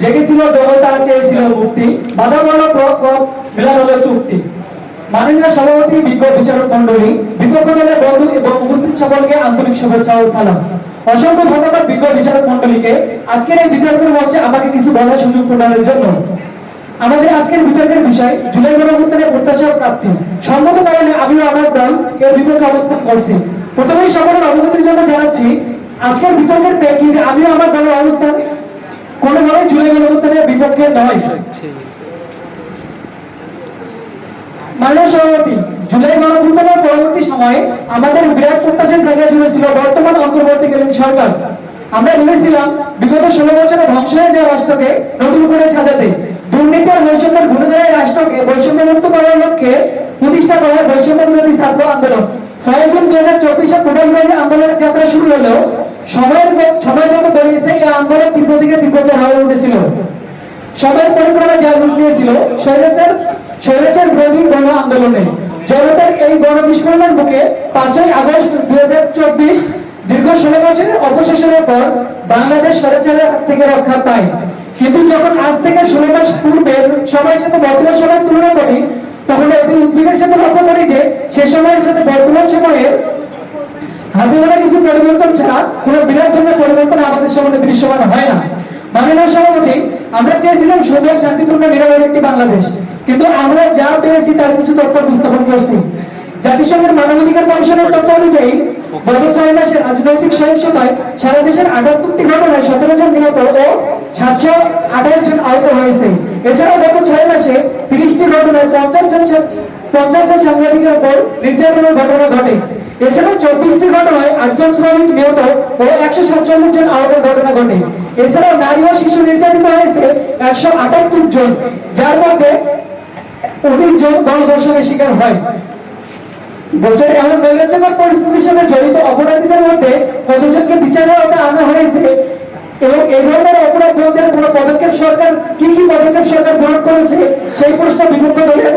জেগেছিল আর চেয়েছিল মুক্তি। বাধা বড় মিলান হলো চুক্তি। মাননীয় সভাপতি বিজ্ঞ বিচারক মন্ডলী বিপক্ষ দলের বন্ধু এবং উপস্থিত সকলকে আন্তরিক শুভেচ্ছা ও সালাম। অসংখ্য ধন্যবাদ বিজ্ঞ বিচারক মন্ডলীকে আজকের এই বিতর্কের মঞ্চে আমাকে কিছু বলার সুযোগ প্রদানের জন্য। আমাদের আজকের বিতর্কের বিষয়, জুলাই গণঅভ্যুত্থানের প্রত্যাশা প্রাপ্তি। সঙ্গত কারণে আমিও আমার দল এর বিপক্ষে অবস্থান করছি। প্রথমেই সকলের অবগতির জন্য জানাচ্ছি আজকের বিতর্কের প্রেক্ষিতে আমিও আমার দলের অবস্থান কোনোভাবে জুলাই গণঅভ্যুত্থানের বিপক্ষে নয়। মাননীয় সভাপতি, জুলাই গণঅভ্যুত্থানের পরবর্তী সময়ে আমাদের বিরাট প্রত্যাশার জায়গা জুড়েছিল বর্তমান অন্তর্বর্তীকালীন সরকার। আমরা ভেবেছিলাম বিগত ষোলো বছরে ধ্বংস হয়ে যাওয়া রাষ্ট্রকে নতুন করে সাজাতে। দুর্নীতি আর বৈষম্যের ঘুরে দাঁড়ায় রাষ্ট্রকে বৈষম্য মুক্ত করার লক্ষ্যে প্রতিষ্ঠা করা বৈষম্য বিরোধী ছাত্র আন্দোলন। ছয় জুন দুই হাজার চব্বিশে বিরোধী আন্দোলনের যাত্রা শুরু হলেও সময় অপশেষণের পর বাংলাদেশ স্বৈরাচারের হাত থেকে রক্ষা পায়। কিন্তু যখন আজ থেকে ষোলো মাস পূর্বের সময়ের সাথে বর্তমান সময়ের তুলনা করি তখন অতি সাথে লক্ষ্য করি যে সে সময়ের সাথে বর্তমান সময়ের হাতে কিছু পরিবর্তন ছাড়া কোনো বিরাট ধরনের পরিবর্তন আমাদের সামনে দৃশ্যমান হয় না। মাননীয় সভাপতি, আমরা চেয়েছিলাম সুন্দর শান্তিপূর্ণ নিরাপদ একটি বাংলাদেশ। কিন্তু আমরা যা পেরেছি তার কিছু তথ্য উপস্থাপন করছি। জাতিসংঘের মানবাধিকার কমিশনের তথ্য অনুযায়ী, গত ছয় মাসে রাজনৈতিক সহিংসতায় সারা দেশের আটাত্তরটি ঘটনায় সতেরো জন নিহত ও সাতশো আঠাশ জন আহত হয়েছে। এছাড়াও গত ছয় মাসে তিরিশটি ঘটনায় পঞ্চাশ জন পঞ্চাশ জন সাংবাদিকের উপর নির্যাতনের ঘটনা ঘটে। এছাড়াও চব্বিশটি ঘটনায় আটজন শ্রমিক নিহত ও একশো সাতচল্লিশ জন আহত ঘটনা ঘটে। এছাড়াও নারী ও শিশু নির্যাতিত হয়েছে একশো আটাত্তর জন, যার মধ্যে উনিশ জন গণধর্ষণের শিকার হয়। দেশের এমন নৈরাজ্যকর পরিস্থিতির সাথে জড়িত অপরাধীদের মধ্যে কতজনকে বিচারের আওতায় আনা হয়েছে এবং এই ধরনের অপরাধ বিরোধের কোন পদক্ষেপ সরকার কি কি পদক্ষেপ সরকার গ্রহণ করেছে সেই প্রশ্ন বিপক্ষ দলের